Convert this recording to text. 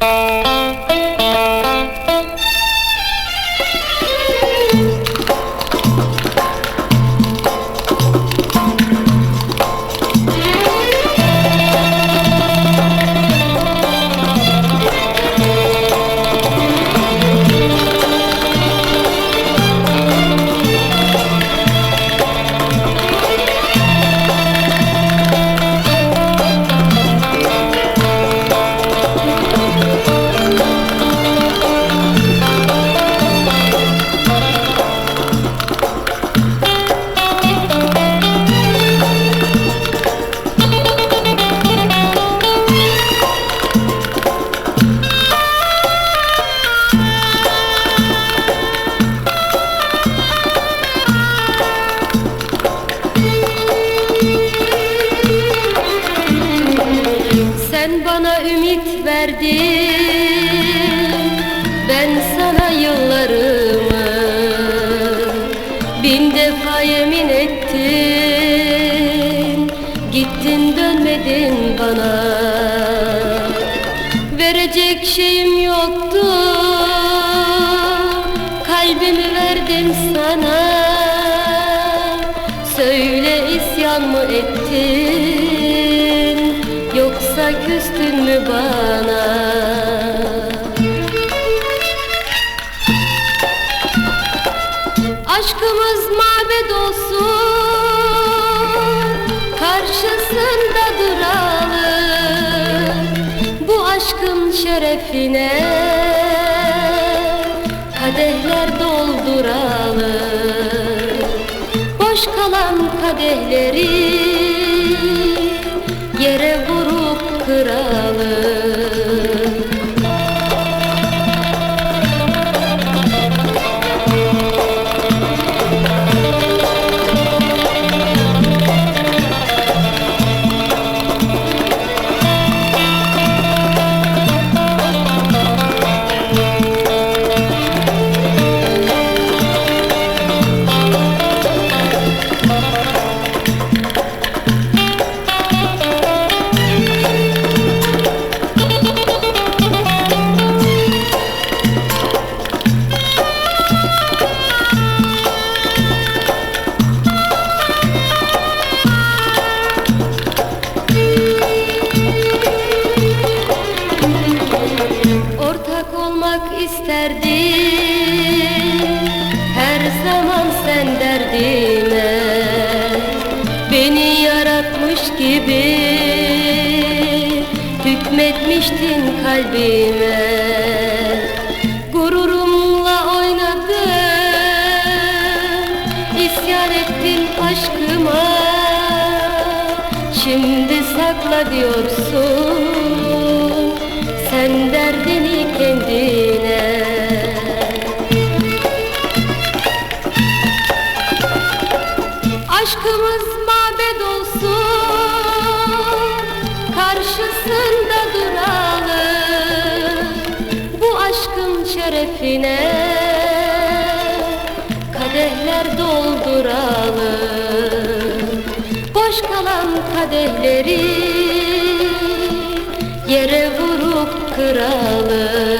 Música Sen bana ümit verdin. Ben sana yıllarımı Bin defa yemin ettim. Gittin dönmedin bana. Verecek şeyim yoktu. Kalbimi verdim sana. Söyle isyan mı ettin Yoksa küstün mü bana. Aşkımız mabed olsun Karşısında duralım. Bu aşkın şerefine Kadehler dolduralım. Boş kalan kadehleri vurup isterdim. Her zaman sen derdime Beni yaratmış gibi Hükmetmiştin kalbime. Gururumla oynadın İsyan ettin aşkıma. Şimdi sakla diyorsun Sen derdini kendine Aşkımız mabed olsun Karşısında duralım. Bu aşkın şerefine Kadehler dolduralım. Boş kalan kadehleri Yere vurup kıralım